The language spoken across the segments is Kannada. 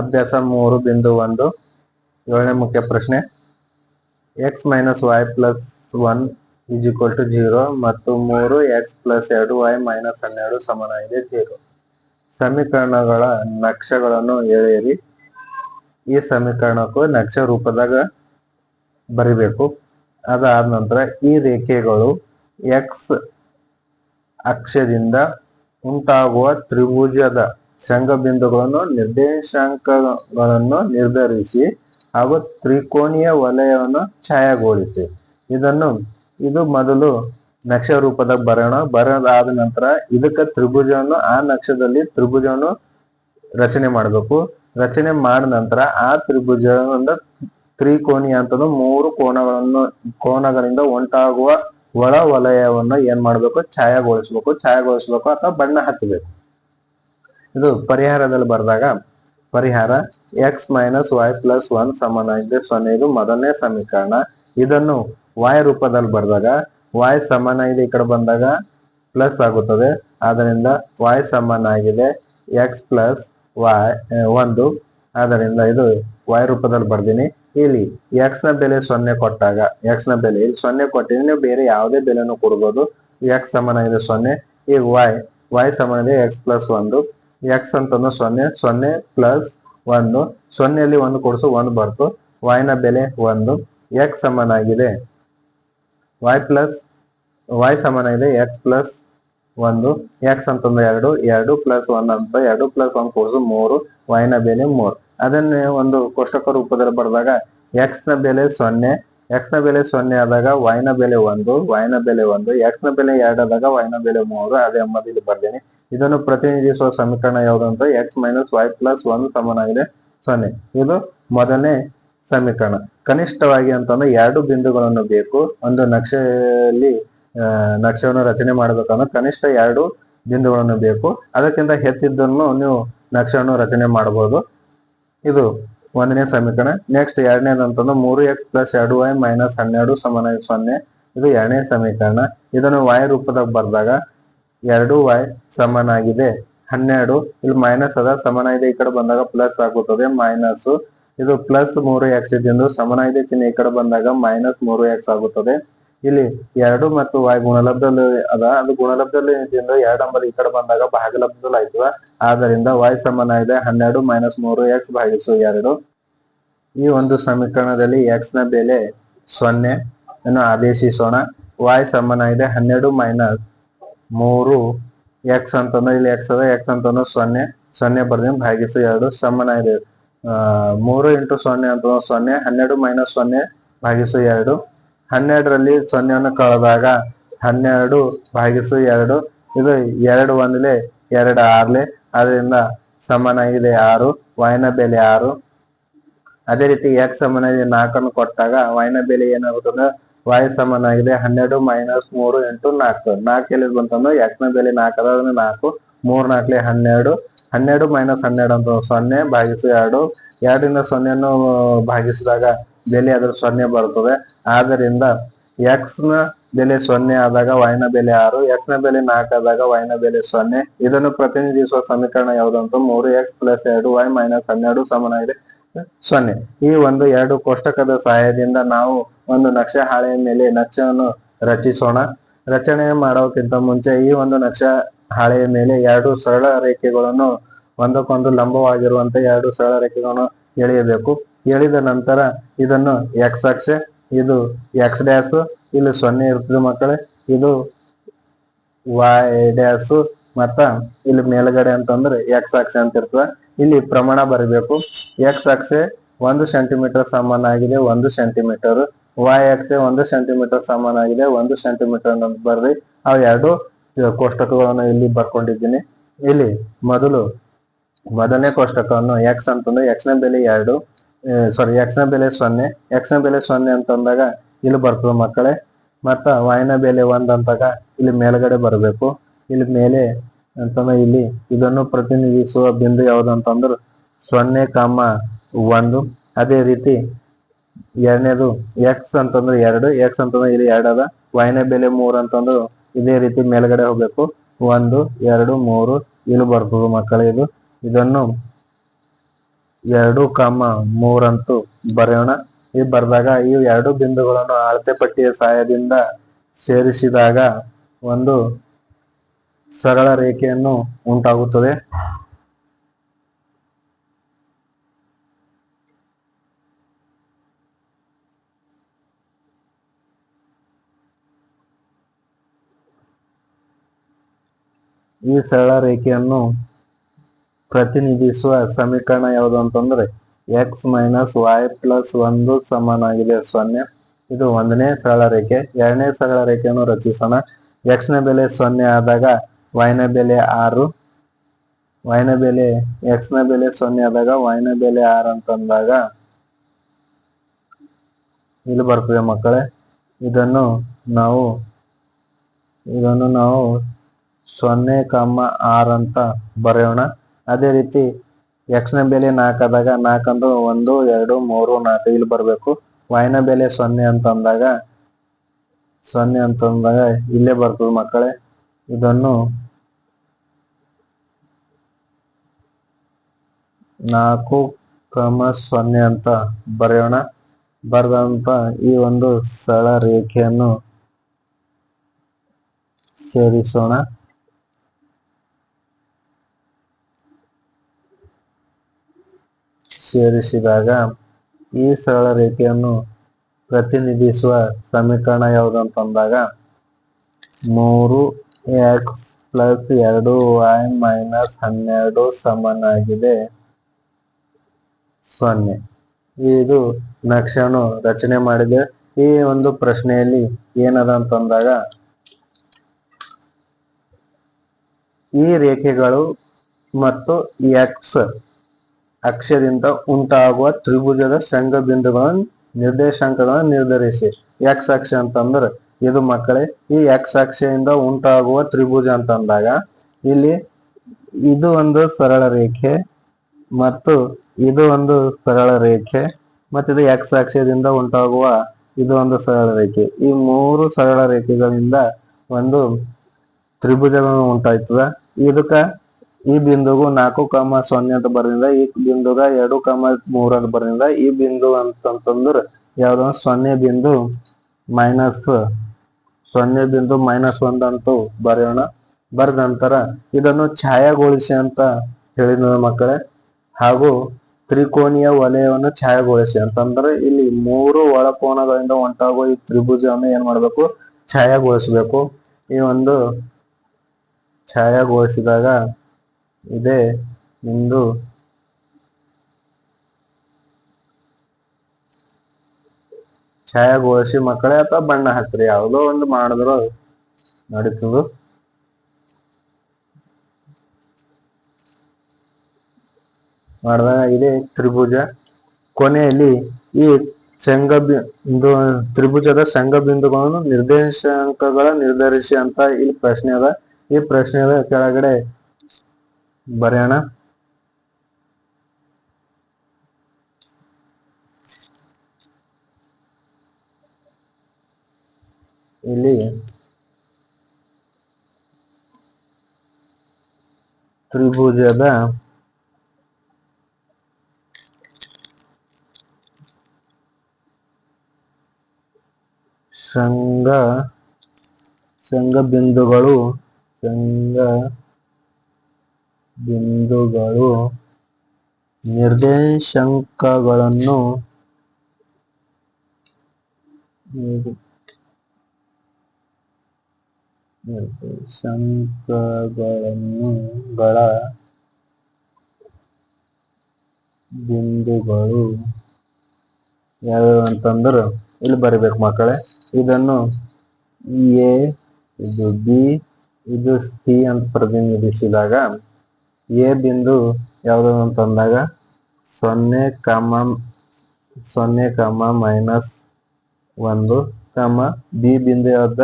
ಅಭ್ಯಾಸ ಮೂರು ಬಿಂದು ಒಂದು. ಏಳನೇ ಮುಖ್ಯ ಪ್ರಶ್ನೆ. X minus Y plus one is equal to zero ಮತ್ತು ಮೂರು ಎಕ್ಸ್ ಪ್ಲಸ್ ಎರಡು ವೈ ಮೈನಸ್ ಹನ್ನೆರಡು ಸಮನಾಗಿದೆ ಜೀರೋ ಸಮೀಕರಣಗಳ ನಕ್ಷೆಗಳನ್ನು ಎಳೆಯಿರಿ. ಈ ಸಮೀಕರಣಕ್ಕೂ ನಕ್ಷೆ ರೂಪದಾಗ ಬರಿಬೇಕು. ಅದಾದ ನಂತರ ಈ ರೇಖೆಗಳು ಎಕ್ಸ್ ಅಕ್ಷದಿಂದ ಉಂಟಾಗುವ ತ್ರಿಭುಜದ ಶಂಗಬಿಂದುಗಳನ್ನು ನಿರ್ದೇಶಾಂಕಗಳನ್ನು ನಿರ್ಧರಿಸಿ ಹಾಗೂ ತ್ರಿಕೋಣೀಯ ವಲಯವನ್ನು ಛಾಯಾಗೊಳಿಸಿ. ಇದನ್ನು, ಇದು ಮೊದಲು ನಕ್ಷ ರೂಪದ ಬರೋಣ ಬರೋದಾದ ನಂತರ ಇದಕ್ಕೆ ತ್ರಿಭುಜವನ್ನು, ಆ ನಕ್ಷದಲ್ಲಿ ತ್ರಿಭುಜವನ್ನು ರಚನೆ ಮಾಡಬೇಕು. ರಚನೆ ಮಾಡಿದ ನಂತರ ಆ ತ್ರಿಭುಜದಿಂದ ತ್ರಿಕೋಣಿ ಅಂತಂದು ಮೂರು ಕೋಣಗಳನ್ನು ಕೋಣಗಳಿಂದ ಉಂಟಾಗುವ ಒಳ ವಲಯವನ್ನು ಏನ್ ಮಾಡ್ಬೇಕು? ಛಾಯಾಗೊಳಿಸ್ಬೇಕು. ಛಾಯಾಗೊಳಿಸ್ಬೇಕು ಅಥವಾ ಬಣ್ಣ ಹಚ್ಚಬೇಕು. ಇದು ಪರಿಹಾರದಲ್ಲಿ ಬರೆದಾಗ ಪರಿಹಾರ X minus Y plus one ಸಮನಾಗಿದೆ ಸೊನ್ನೆ ಇದು ಮೊದಲನೇ ಸಮೀಕರಣ. ಇದನ್ನು ವಾಯ್ ರೂಪದಲ್ಲಿ ಬರೆದಾಗ ವಾಯ್ ಸಮಾನ ಇದೆ ಈ ಕಡೆ ಬಂದಾಗ ಪ್ಲಸ್ ಆಗುತ್ತದೆ. ಆದ್ದರಿಂದ y ಆಗಿದೆ. ಎಕ್ಸ್ ಪ್ಲಸ್ ವಾಯ್ ಒಂದು. ಆದ್ದರಿಂದ ಇದು ವಾಯ್ ರೂಪದಲ್ಲಿ ಬರ್ದೀನಿ. ಇಲ್ಲಿ ಎಕ್ಸ್ನ ಬೆಲೆ ಸೊನ್ನೆ ಕೊಟ್ಟಾಗ ಎಕ್ಸ್ನ ಬೆಲೆ, ಇಲ್ಲಿ ಸೊನ್ನೆ ಕೊಟ್ಟಿದ್ರೆ ನೀವು ಬೇರೆ ಯಾವುದೇ ಬೆಲೆನೂ ಕೊಡ್ಬೋದು. ಎಕ್ಸ್ ಸಮನಾಗಿದೆ ಸೊನ್ನೆ. ಈಗ ವಾಯ್ ಸಮಾನ ಇದೆ ಎಕ್ಸ್ ಪ್ಲಸ್ ಒಂದು ಎಕ್ಸ್ ಅಂತಂದ್ರೆ ಸೊನ್ನೆ ಸೊನ್ನೆ ಪ್ಲಸ್ ಒಂದು. ಸೊನ್ನೆಯಲ್ಲಿ ಒಂದು ಕೊಡಿಸು, ಒಂದು ಬರ್ತು. Y ನ ಬೆಲೆ ಒಂದು. ಎಕ್ಸ್ ಸಮನಾಗಿದೆ. Y ಪ್ಲಸ್ y ಸಮನಾಗಿದೆ. ಎಕ್ಸ್ ಪ್ಲಸ್ ಒಂದು. ಎಕ್ಸ್ ಅಂತಂದ್ರೆ ಎರಡು. ಎರಡು ಪ್ಲಸ್ ಒನ್ ಅಂತ. ಎರಡು ಪ್ಲಸ್ ಒಂದು ಕೊಡಿಸು, ಮೂರು. Y ನ ಬೆಲೆ ಮೂರು. ಅದನ್ನೇ ಒಂದು ಕೋಷ್ಟಕ ರೂಪದಲ್ಲಿ ಬರೆದಾಗ ಎಕ್ಸ್ನ ಬೆಲೆ ಸೊನ್ನೆ ಎಕ್ಸ್ನ ಬೆಲೆ ಸೊನ್ನೆ ಆದಾಗ y ನ ಬೆಲೆ ಒಂದು, y ನ ಬೆಲೆ ಒಂದು ಎಕ್ಸ್ನ ಬೆಲೆ ಎರಡು ಆದಾಗ y ನ ಬೆಲೆ ಮೂರು. ಅದೇ ಎಂಬುದು ಇಲ್ಲಿ ಬರ್ದೇನೆ. ಇದನ್ನು ಪ್ರತಿನಿಧಿಸುವ ಸಮೀಕರಣ ಯಾವುದು ಅಂತ? ಎಕ್ಸ್ ಮೈನಸ್ ವೈ ಪ್ಲಸ್ ಒಂದು ಸಮನಾಗಿದೆ. ಸೊನ್ನೆ. ಇದು ಮೊದಲನೇ ಸಮೀಕರಣ. ಕನಿಷ್ಠವಾಗಿ ಅಂತಂದ್ರೆ ಎರಡು ಬಿಂದುಗಳನ್ನು ಬೇಕು. ಒಂದು ನಕ್ಷೆಯಲ್ಲಿ ನಕ್ಷೆಯನ್ನು ರಚನೆ ಮಾಡಬೇಕಂದ್ರೆ ಕನಿಷ್ಠ ಎರಡು ಬಿಂದುಗಳನ್ನು ಬೇಕು. ಅದಕ್ಕಿಂತ ಹೆಚ್ಚಿದ್ದನ್ನು ನೀವು ನಕ್ಷೆಯನ್ನು ರಚನೆ ಮಾಡಬಹುದು ಇದು ಒಂದನೇ ಸಮೀಕರಣ. ನೆಕ್ಸ್ಟ್ ಎರಡನೇದು ಅಂತಂದ್ರೆ ಮೂರು ಎಕ್ಸ್ ಪ್ಲಸ್ ಎರಡು ವೈ ಮೈನಸ್ ಹನ್ನೆರಡು ಸಮನಾಗಿ ಸೊನ್ನೆ. ಇದು ಎರಡನೇ ಸಮೀಕರಣ. ಇದನ್ನು ವಾಯು ರೂಪದಾಗ ಬರೆದಾಗ ಎರಡು ವೈ ಸಮನಾಗಿದೆ. ಹನ್ನೆರಡು, ಇಲ್ಲಿ ಮೈನಸ್ ಅದ, ಸಮನಾಗಿದೆ, ಈ ಕಡೆ ಬಂದಾಗ ಪ್ಲಸ್ ಆಗುತ್ತದೆ ಮೈನಸ್ ಇದು ಪ್ಲಸ್ ಮೂರು ಎಕ್ಸ್ ಇದ್ದಿಂದ ಸಮನಾಗಿದೆ ಚಿಹ್ನೆ ಈ ಕಡೆ ಬಂದಾಗ ಮೈನಸ್ ಮೂರು ಎಕ್ಸ್ ಆಗುತ್ತದೆ. ಇಲ್ಲಿ ಎರಡು ಮತ್ತು y ಗುಣಲಬ್ಧದಲ್ಲಿ ಅದ, ಅದು ಗುಣಲಬ್ಧದಲ್ಲಿ ಎರಡು ನಂಬರ್ ಈ ಕಡೆ ಬಂದಾಗ ಭಾಗಲಬ್ಧದಲ್ಲಿ ಆಯ್ತದ ಆದ್ದರಿಂದ y ಇದೆ ಹನ್ನೆರಡು ಮೈನಸ್ ಮೂರು ಎಕ್ಸ್ ಭಾಗಿಸು ಎರಡು. ಈ ಒಂದು ಸಮೀಕರಣದಲ್ಲಿ ಎಕ್ಸ್ನ ಬೆಲೆ ಸೊನ್ನೆ ಅನ್ನು ಆದೇಶಿಸೋಣ. y ಇದೆ ಹನ್ನೆರಡು ಮೈನಸ್ ಮೂರು ಎಕ್ಸ್ ಅಂತಂದ್ರೆ ಇಲ್ಲಿ ಎಕ್ಸ್ ಅದ ಎಕ್ಸ್ ಅಂತಂದ್ರೆ ಸೊನ್ನೆ ಸೊನ್ನೆ ಬರ್ದಿನ ಭಾಗಿಸು ಎರಡು ಸಮನ ಆ, ಮೂರು ಇಂಟು ಸೊನ್ನೆ ಅಂತಂದ್ರೆ ಸೊನ್ನೆ ಹನ್ನೆರಡು ಮೈನಸ್ ಸೊನ್ನೆ ಭಾಗಿಸು ಎರಡು. ಹನ್ನೆರಡರಲ್ಲಿ ಸೊನ್ನೆಯನ್ನು ಕಳೆದಾಗ ಹನ್ನೆರಡು ಭಾಗಿಸು ಎರಡು. ಇದು ಎರಡು ಒಂದ್ಲೆ ಎರಡು ಆರ್ಲೆ ಅದರಿಂದ ಸಮನಾಗಿದೆ ಆರು y ನ ಬೆಲೆ ಆರು. ಅದೇ ರೀತಿ ಎಕ್ಸ್ ಸಮನಾಗಿದೆ ನಾಲ್ಕನ್ನು ಕೊಟ್ಟಾಗ y ನ ಬೆಲೆ ಏನಾಗುತ್ತದೆ y ಸಮನಾಗಿದೆ. ಹನ್ನೆರಡು ಮೈನಸ್ ಮೂರು ಎಂಟು ನಾಲ್ಕು. ನಾಲ್ಕು ಎಲ್ಲಿ ಬಂತಂದ್ರೆ ಎಕ್ಸ್ನ ಬೆಲೆ ನಾಲ್ಕು ಅದ ನಾಲ್ಕು. ಮೂರ್ ನಾಲ್ಕಲೆ ಹನ್ನೆರಡು. ಹನ್ನೆರಡು ಮೈನಸ್ ಹನ್ನೆರಡು ಅಂತ ಸೊನ್ನೆ ಭಾಗಿಸು ಎರಡು. ಎರಡರಿಂದ ಸೊನ್ನೆಯನ್ನು ಭಾಗಿಸಿದಾಗ ಬೆಲೆ ಅದ್ರ ಸೊನ್ನೆ ಬರ್ತದೆ. ಆದ್ದರಿಂದ ಎಕ್ಸ್ನ ಬೆಲೆ ಸೊನ್ನೆ ಆದಾಗ ವೈನ ಬೆಲೆ ಆರು. ಎಕ್ಸ್ನ ಬೆಲೆ ನಾಲ್ಕು ಆದಾಗ y ನ ಬೆಲೆ ಸೊನ್ನೆ. ಇದನ್ನು ಪ್ರತಿನಿಧಿಸುವ ಸಮೀಕರಣ ಯಾವುದು ಅಂತ ಮೂರು ಎಕ್ಸ್ ಪ್ಲಸ್ ಎರಡು ವೈ ಮೈನಸ್ ಹನ್ನೆರಡು ಸಮನಾಗಿದೆ. ಸೊನ್ನೆ. ಈ ಒಂದು ಎರಡು ಕೋಷ್ಟಕದ ಸಹಾಯದಿಂದ ನಾವು ಒಂದು ನಕ್ಷೆ ಹಾಳೆಯ ಮೇಲೆ ನಕ್ಷೆಯನ್ನು ರಚಿಸೋಣ. ರಚನೆ ಮಾಡೋಕ್ಕಿಂತ ಮುಂಚೆ ಈ ಒಂದು ನಕ್ಷೆ ಹಾಳೆಯ ಮೇಲೆ ಎರಡು ಸರಳ ರೇಖೆಗಳನ್ನು ಒಂದಕ್ಕೊಂದು ಲಂಬವಾಗಿರುವಂತ ಎರಡು ಸರಳ ರೇಖೆಗಳನ್ನು ಎಳೆಯಬೇಕು. ಎಳೆದ ನಂತರ ಇದನ್ನು ಎಕ್ಸ್ ಅಕ್ಷೆ, ಇದು ಎಕ್ಸ್ ಡ್ಯಾಸ್ ಇಲ್ಲಿ ಸೊನ್ನೆ ಇರ್ತದೆ ಮಕ್ಕಳೇ. ಇದು ವೈ ಡ್ಯಾಸ್ ಮತ್ತ ಇಲ್ಲಿ ಮೇಲ್ಗಡೆ ಅಂತಂದ್ರೆ ಎಕ್ಸ್ ಅಕ್ಷೆ ಅಂತ ಇರ್ತದೆ. ಇಲ್ಲಿ ಪ್ರಮಾಣ ಬರಬೇಕು. ಎಕ್ಸ್ ಅಕ್ಷೆ ಒಂದು ಸೆಂಟಿಮೀಟರ್ ಸಮಾನಾಗಿದೆ ಒಂದು ಸೆಂಟಿಮೀಟರ್ ವೈ ಅಕ್ಷೆ ಒಂದು ಸೆಂಟಿಮೀಟರ್ ಸಮಾನಾಗಿದೆ, ಒಂದು ಸೆಂಟಿಮೀಟರ್ ಅಂತ ಬರ್ರಿ. ಆ ಎರಡು ಕೋಷ್ಟಕಗಳನ್ನು ಇಲ್ಲಿ ಬರ್ಕೊಂಡಿದ್ದೀನಿ. ಇಲ್ಲಿ ಮೊದಲು ಮೊದಲನೇ ಕೋಷ್ಟಕವನ್ನು ಎಕ್ಸ್ ಅಂತಂದ್ರೆ ನ ಬೆಲೆ ಎರಡು ಸಾರಿ ಎಕ್ಸ್ನ ಬೆಲೆ ಸೊನ್ನೆ. ನ ಬೆಲೆ ಸೊನ್ನೆ ಅಂತಂದಾಗ ಇಲ್ಲಿ ಬರ್ತದೆ ಮಕ್ಕಳೇ. ಮತ್ತ ವಾಯಿನ ಬೆಲೆ ಒಂದ್ ಅಂತಾಗ ಇಲ್ಲಿ ಮೇಲ್ಗಡೆ ಬರಬೇಕು. ಇಲ್ಲಿ ಮೇಲೆ ಅಂತಂದ್ರೆ ಇಲ್ಲಿ ಇದನ್ನು ಪ್ರತಿನಿಧಿಸುವ ಬಿಂದು ಯಾವ್ದು ಅಂತಂದ್ರೆ ಸೊನ್ನೆ ಕಾಮ ಒಂದು. ಅದೇ ರೀತಿ ಎರಡನೇದು ಎಕ್ಸ್ ಅಂತಂದ್ರೆ ಎರಡು ಎಕ್ಸ್ ಅಂತಂದ್ರೆ ಇಲ್ಲಿ ಎರಡು ಅದ. ವೈನ ಬೆಲೆ ಮೂರು ಅಂತಂದು ಇದೇ ರೀತಿ ಮೇಲ್ಗಡೆ ಹೋಗ್ಬೇಕು. ಒಂದು, ಎರಡು, ಮೂರು, ಇಲ್ಲಿ ಬರ್ತದೆ ಮಕ್ಕಳೇ ಇದು. ಇದನ್ನು ಎರಡು ಕಾಮ ಮೂರಂತೂ ಬರೆಯೋಣ. ಇಲ್ಲಿ ಬರೆದಾಗ ಈ ಎರಡು ಬಿಂದುಗಳನ್ನು ಅಳತೆ ಪಟ್ಟಿಯ ಸಹಾಯದಿಂದ ಸೇರಿಸಿದಾಗ ಒಂದು ಸರಳ ರೇಖೆಯನ್ನು ಉಂಟಾಗುತ್ತದೆ. ಈ ಸರಳ ರೇಖೆಯನ್ನು ಪ್ರತಿನಿಧಿಸುವ ಸಮೀಕರಣ ಯಾವುದು ಅಂತಂದ್ರೆ ಎಕ್ಸ್ ಮೈನಸ್ ವೈ ಪ್ಲಸ್ ಒಂದು ಸಮನಾಗಿದೆ ಸೊನ್ನೆ. ಇದು ಒಂದನೇ ಸರಳ ರೇಖೆ. ಎರಡನೇ ಸರಳ ರೇಖೆಯನ್ನು ರಚಿಸೋಣ. ಎಕ್ಸ್ನ ಬೆಲೆ ಸೊನ್ನೆ ಆದಾಗ ವೈನ ಬೆಲೆ ಆರು. ವೈನ ಬೆಲೆ ಎಕ್ಸ್ನ ಬೆಲೆ ಸೊನ್ನೆ ಆದಾಗ ವೈನ ಬೆಲೆ ಆರು ಅಂತಂದಾಗ ಇಲ್ಲಿ ಬರ್ತದೆ ಮಕ್ಕಳೇ. ಇದನ್ನು ನಾವು ಇದನ್ನು ನಾವು ಸೊನ್ನೆ ಕಾಮ ಆರ್ ಅಂತ ಬರೆಯೋಣ. ಅದೇ ರೀತಿ ಎಕ್ಸ್ನ ಬೆಲೆ ನಾಲ್ಕಾದಾಗ ನಾಲ್ಕಂದು ಒಂದು, ಎರಡು, ಮೂರು, ನಾಲ್ಕು ಇಲ್ಲಿ ಬರಬೇಕು. Y ನ ಬೆಲೆ ಸೊನ್ನೆ ಅಂತ ಅಂದಾಗ, ಸೊನ್ನೆ ಅಂತ ಅಂದಾಗ ಇಲ್ಲೇ ಬರ್ತದೆ ಮಕ್ಕಳೇ. ಇದನ್ನು ನಾಲ್ಕು ಕ್ರಮ ಸೊನ್ನೆ ಅಂತ ಬರೆಯೋಣ. ಬರೆದಂತ ಈ ಒಂದು ಸರಳ ರೇಖೆಯನ್ನು ಸೇರಿಸೋಣ. ಸೇರಿಸಿದಾಗ ಈ ಸರಳ ರೇಖೆಯನ್ನು ಪ್ರತಿನಿಧಿಸುವ ಸಮೀಕರಣ ಯಾವುದು ಅಂತಂದಾಗ ಮೂರು ಎಕ್ಸ್ ಪ್ಲಸ್ ಎರಡು ವೈ ಮೈನಸ್ ಹನ್ನೆರಡು ಸಮನಾಗಿದೆ. ಸೊನ್ನೆ. ಇದು ನಕ್ಷೆಯನ್ನು ರಚನೆ ಮಾಡಿದೆ. ಈ ಒಂದು ಪ್ರಶ್ನೆಯಲ್ಲಿ ಏನದ ಅಂತಂದಾಗ ಈ ರೇಖೆಗಳು ಮತ್ತು ಎಕ್ಸ್ ಅಕ್ಷದಿಂದ ಉಂಟಾಗುವ ತ್ರಿಭುಜದ ಶಂಗ ಬಿಂದುಗಳನ್ನು ನಿರ್ದೇಶಾಂಕಗಳನ್ನು ನಿರ್ಧರಿಸಿ. ಎಕ್ಸ್ ಅಕ್ಷ ಅಂತಂದ್ರೆ, ಇದು ಮಕ್ಕಳೇ, ಈ ಎಕ್ಸ್ ಅಕ್ಷೆಯಿಂದ ಉಂಟಾಗುವ ತ್ರಿಭುಜ ಅಂತಂದಾಗ, ಇಲ್ಲಿ ಇದು ಒಂದು ಸರಳ ರೇಖೆ ಮತ್ತು ಇದು ಒಂದು ಸರಳ ರೇಖೆ ಮತ್ತು ಇದು ಎಕ್ಸ್ ಅಕ್ಷದಿಂದ ಉಂಟಾಗುವ ಇದು ಒಂದು ಸರಳ ರೇಖೆ. ಈ ಮೂರು ಸರಳ ರೇಖೆಗಳಿಂದ ಒಂದು ತ್ರಿಭುಜಗಳು ಉಂಟಾಯ್ತದ ಇದಕ್ಕ ಈ ಬಿಂದುಗೂ ನಾಲ್ಕು ಕಾಮ ಸೊನ್ನೆ ಅಂತ ಬರೋದ್ರಿಂದ, ಈ ಬಿಂದುಗ ಎರಡು ಕಾಮ ಮೂರ್ ಅಂತ ಬರೋದ್ರಿಂದ, ಈ ಬಿಂದು ಅಂತಂತಂದ್ರ ಯಾವುದೋ? ಸೊನ್ನೆ ಬಿಂದು ಮೈನಸ್ ಸೊನ್ನೆ ಬಿಂದು ಮೈನಸ್ ಒಂದ್ ಅಂತೂ ಬರೆಯೋಣ. ಬರೆದ ನಂತರ ಇದನ್ನು ಛಾಯಾಗೊಳಿಸಿ ಅಂತ ಹೇಳಿದ ಮಕ್ಕಳೇ. ಹಾಗೂ ತ್ರಿಕೋನೀಯ ವಲಯವನ್ನು ಛಾಯಾಗೊಳಿಸಿ ಅಂತಂದ್ರೆ ಇಲ್ಲಿ ಮೂರು ಒಳಕೋನಗಳಿಂದ ಉಂಟಾಗುವ ಈ ತ್ರಿಭುಜವನ್ನು ಏನ್ ಮಾಡ್ಬೇಕು? ಛಾಯಾಗೊಳಿಸಬೇಕು. ಈ ಒಂದು ಛಾಯಾಗೊಳಿಸಿದಾಗ ಇದೇ ಎಂದು ಛಾಯಾಗೋಳಿಸಿ ಮಕ್ಕಳೇ ಅಥವಾ ಬಣ್ಣ ಹಾಕ್ರಿ, ಯಾವುದೋ ಒಂದು ಮಾಡಿದ್ರು ನಡೀತದ. ಮಾಡಿದಾಗ ಇದೆ ತ್ರಿಭುಜ. ಕೊನೆಯಲ್ಲಿ ಈ ಸಂಘ ಬಿಂದು ತ್ರಿಭುಜದ ಸಂಘ ಬಿಂದುಗಳನ್ನು ನಿರ್ದೇಶಾಂಕಗಳ ನಿರ್ಧರಿಸಿ ಅಂತ ಇಲ್ಲಿ ಪ್ರಶ್ನೆ ಅದ. ಈ ಪ್ರಶ್ನೆದ ಕೆಳಗಡೆ ಬರೆಯೋಣ ಇಲ್ಲಿ ತ್ರಿಭುಜದ ಸಂಘ ಸಂಘ ಬಿಂದುಗಳು ಶಂಗ ಬಿಂದುಗಳು ನಿರ್ದೇಶಾಂಕಗಳನ್ನು ನಿರ್- ನಿರ್ದೇಶಾಂಕಗಳನ್ನು ಗಳ ಬಿಂದುಗಳು ಯಾವ್ಯಾವ ಅಂತಂದ್ರೆ ಇಲ್ಲಿ ಬರಿಬೇಕು ಮಕ್ಕಳೇ. ಇದನ್ನು ಎ, ಇದು ಬಿ, ಇದು ಸಿ ಅಂತ ಪ್ರತಿನಿಧಿಸಿದಾಗ ಎ ಬಿಂದು ಯಾವುದು ಅಂತಂದಾಗ ಸೊನ್ನೆ ಕಾಮ ಸೊನ್ನೆ ಕಾಮ ಮೈನಸ್ ಒಂದು ಕಾಮ ಬಿ ಬಿಂದು ಯಾವ್ದ?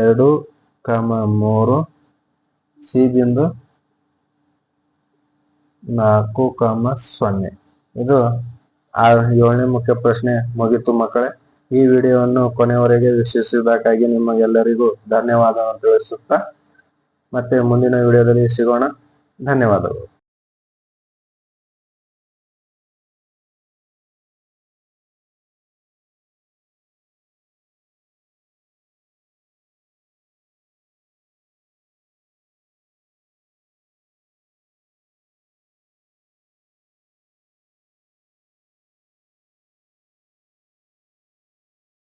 ಎರಡು ಕಾಮ ಮೂರು ಸಿ ಬಿಂದು ನಾಲ್ಕು ಕಾಮ ಸೊನ್ನೆ. ಇದು ಆ ಏಳನೇ ಮುಖ್ಯ ಪ್ರಶ್ನೆ ಮುಗಿತು ಮಕ್ಕಳೇ. ಈ ವಿಡಿಯೋವನ್ನು ಕೊನೆಯವರೆಗೆ ವೀಕ್ಷಿಸಿದ್ದಕ್ಕಾಗಿ ನಿಮಗೆಲ್ಲರಿಗೂ ಧನ್ಯವಾದ ತಿಳಿಸುತ್ತಾ ಮತ್ತೆ ಮುಂದಿನ ವಿಡಿಯೋದಲ್ಲಿ ಸಿಗೋಣ. ಧನ್ಯವಾದಗಳು